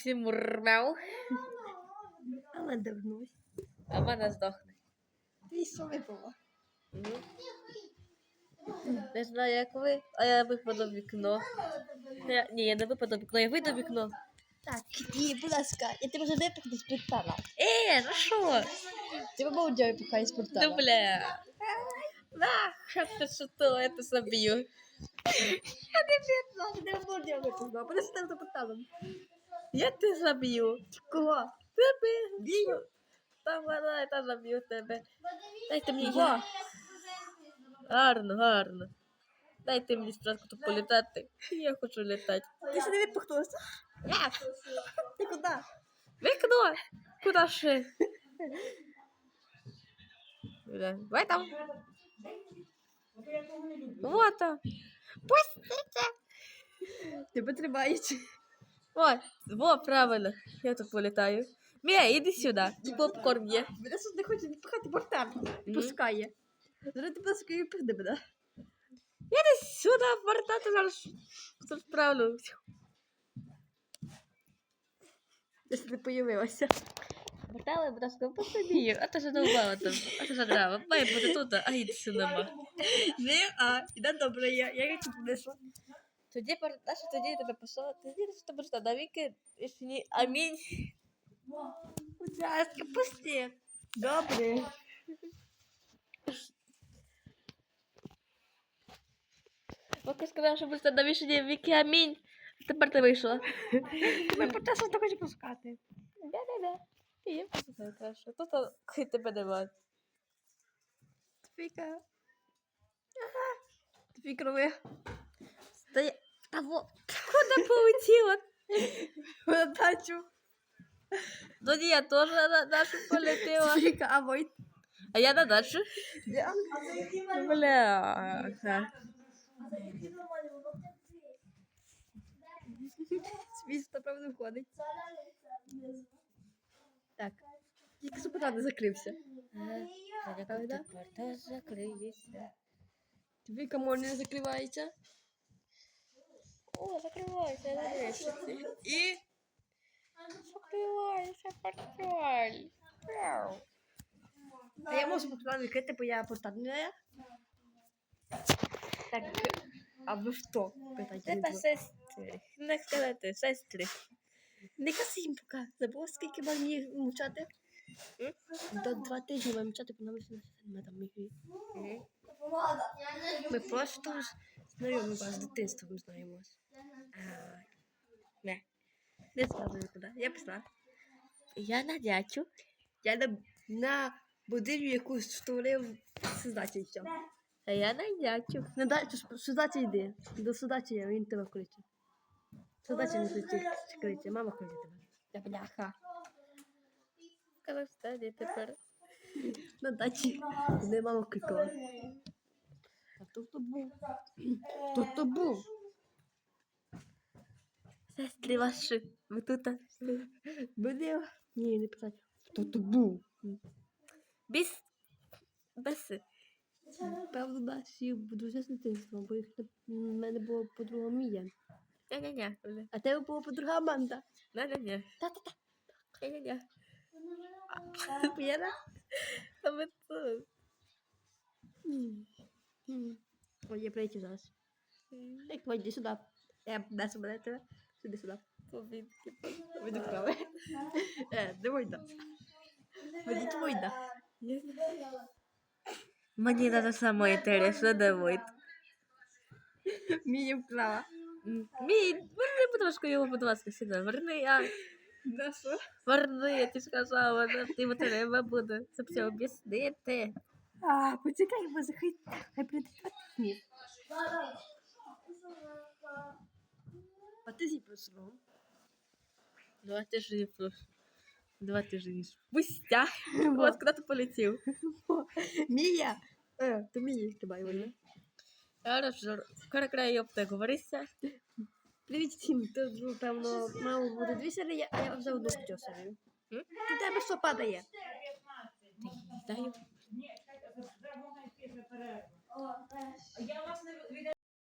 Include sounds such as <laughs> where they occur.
всім мурмяу, Але дивнусь. а в мене здохне. Що випала? Мгм. Не знаю, як ви, а я випаду в вікно. Я, ні, я не випаду в вікно, я вийду в вікно. Так, і, будь ласка, я тебе вже випихну з портала. Е, ну що? Тебе молодя випихає з портала. Ну, бля. Да, що ти що то, я тебе заб'ю. Я не бідна, тебе молодя випихну, буде з за порталом. Я тебе заб'ю. Кого? Тебе б'ю. Та вона, та заб'ю тебе. Дайте мені Кого? Гарно, гарно. Дайте мені спочатку тут політати. Я хочу літати. Ти ще не випихнулася? Як? Ти куди? Вікно! Куда ще? В этом. Вот там. Пустите. Тебе тримають. Вот, во, правильно. Я тут політаю. Мія, іди сюди. Попкорн є. Мене тут не хоче відпихати портал. Пускає. Зараз ти, ласка, відпихни мене. Іди сюди, портати зараз справлю. Я ще не появилася. Портали, будь ласка, посадію. А ти ж довбала там. А ти ж драва. Має бути тут, а іди сюди. Не, а, іде добре, я, я як тут внесла. Тоді передача, тоді я тебе писала. Тоді що ти будеш навіки, якщо ні, амінь. Будь ласка, пусти. Добре. Поки сказав, що будеш на вішені віки амінь. Тепер ти вийшла. Ми портал не хоче пускати. Да-да-да. І я послухаю краще. Тут хай тебе немає. Твіка. Ага. Твій Та я... Та во... Куди полетіла? На дачу. Тоді я теж на нашу полетіла. Твіка, а Войт. А я на дачу. Бля. Світ, напевно, входить. Так. Тільки супер не закрився. Правда? Закриється. Твіка може не закривається. О, закривайся, нарешті. І Закривайся, порталь. Мяу. А я можу портал відкрити, бо я портал. Так, а ви хто? Питайте. Це сестри. Не сказати, сестри. Не каси їм поки. Забула, скільки мені мовчати? М? До два тижні маємо мовчати, бо нам не там. Мгм. Ми просто знайомі вас з дитинства ми знаємося. Не. Не згадую куди. Я пішла. Я на дячу. Я на, на будинку якусь створив создатель. А я на дячу. На дачу создатель йди. До создателя він тебе кличе. Создатель не кличе, мама кличе тебе. Я бляха. Казахстані тепер. На дачі. Не мама кликала. А хто то був? Хто то був? Сестри ваші. Ви тут. Буде? Ні, не писати. Хто то був? Біс. Беси. Певно, наші друзі з дитинства, бо їх в мене була подруга Мія. Ня-ня-ня. А тебе була подруга Аманда. Ня-ня-ня. Та-та-та. Ня-ня-ня. П'єра? А ви тут. Ой, я прийти зараз. Як твой, сюди. Я несу мене тебе. Сюди сюди. Повідки. Вийди крави. <laughs> Е, не вийде. Вийди вийде. Мені треба саме інтересно, де вийти. Мія вкрала. Мій, верни, будь ласка, його, будь ласка, сюди. Верни, а. На що? Верни, я ти сказала, да, ти йому треба буде це все об'яснити. А, почекай, може, хай, хай прийде патні. А ти зі пішов. Два тижні прошу. Два тижні спустя. Вот, куди ти полетів? Мія! Е, то Мія тебе вийде. Хорошо, край аптеку, говорися. Привіт всім, тут, певно, мало буде дві серії, а я взяв одну цю серію. М? У тебе що падає? Даю. Я вас не